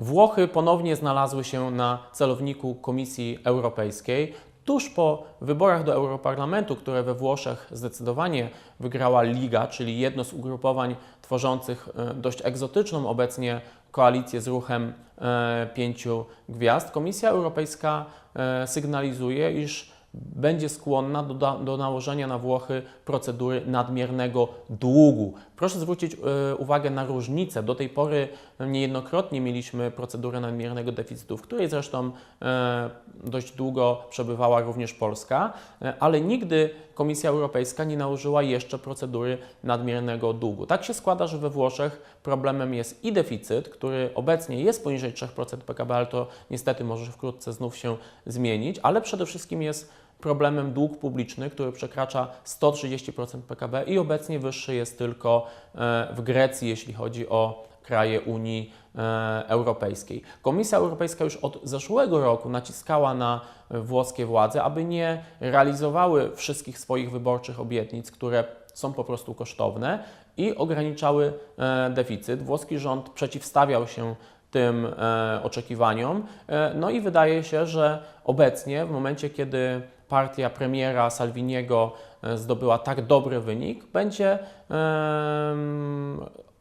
Włochy ponownie znalazły się na celowniku Komisji Europejskiej. Tuż po wyborach do Europarlamentu, które we Włoszech zdecydowanie wygrała Liga, czyli jedno z ugrupowań tworzących e, dość egzotyczną obecnie koalicję z ruchem e, pięciu gwiazd, Komisja Europejska e, sygnalizuje, iż będzie skłonna do, do nałożenia na Włochy procedury nadmiernego długu. Proszę zwrócić e, uwagę na różnicę. Do tej pory niejednokrotnie mieliśmy procedurę nadmiernego deficytu, w której zresztą e, dość długo przebywała również Polska, e, ale nigdy Komisja Europejska nie nałożyła jeszcze procedury nadmiernego długu. Tak się składa, że we Włoszech problemem jest i deficyt, który obecnie jest poniżej 3% PKB, ale to niestety może wkrótce znów się zmienić, ale przede wszystkim jest problemem dług publiczny, który przekracza 130% PKB i obecnie wyższy jest tylko e, w Grecji, jeśli chodzi o kraje Unii e, Europejskiej. Komisja Europejska już od zeszłego roku naciskała na włoskie władze, aby nie realizowały wszystkich swoich wyborczych obietnic, które są po prostu kosztowne i ograniczały e, deficyt. Włoski rząd przeciwstawiał się tym e, oczekiwaniom. E, no i wydaje się, że obecnie, w momencie, kiedy partia premiera Salviniego e, zdobyła tak dobry wynik, będzie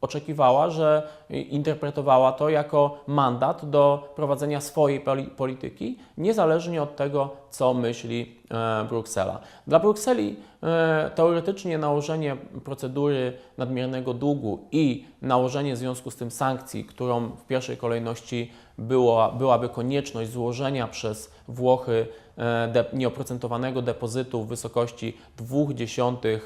oczekiwała, że interpretowała to jako mandat do prowadzenia swojej poli- polityki, niezależnie od tego, co myśli e, Bruksela. Dla Brukseli e, teoretycznie nałożenie procedury nadmiernego długu i nałożenie w związku z tym sankcji, którą w pierwszej kolejności było, byłaby konieczność złożenia przez Włochy e, de, nieoprocentowanego depozytu w wysokości 0,2 e,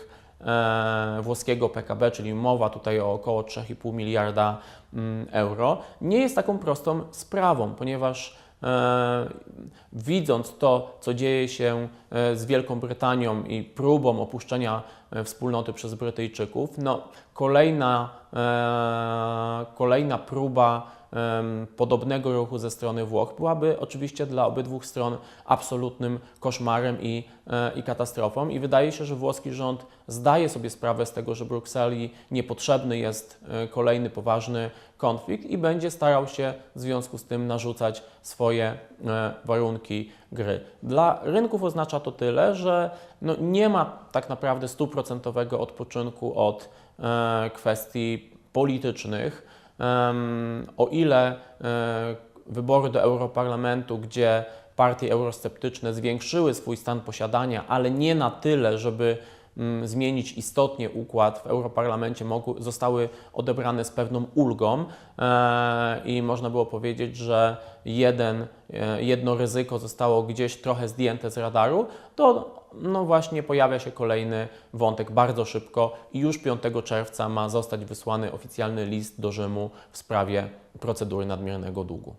włoskiego PKB, czyli mowa tutaj o około 3,5 miliarda mm, euro, nie jest taką prostą sprawą, ponieważ e, widząc to, co dzieje się e, z Wielką Brytanią i próbą opuszczenia e, wspólnoty przez Brytyjczyków, no, kolejna, e, kolejna próba podobnego ruchu ze strony Włoch byłaby oczywiście dla obydwu stron absolutnym koszmarem i, e, i katastrofą. I wydaje się, że włoski rząd zdaje sobie sprawę z tego, że Brukseli niepotrzebny jest e, kolejny poważny konflikt i będzie starał się w związku z tym narzucać swoje e, warunki gry. Dla rynków oznacza to tyle, że no nie ma tak naprawdę stuprocentowego odpoczynku od kwestii politycznych. O ile e, wybory do Europarlamentu, gdzie partie eurosceptyczne zwiększyły swój stan posiadania, ale nie na tyle, żeby zmienić istotnie układ w Europarlamencie, mogły, zostały odebrane z pewną ulgą e, i można było powiedzieć, że jeden, e, jedno ryzyko zostało gdzieś trochę zdjęte z radaru, to no właśnie pojawia się kolejny wątek bardzo szybko i już 5 czerwca ma zostać wysłany oficjalny list do Rzymu w sprawie procedury nadmiernego długu.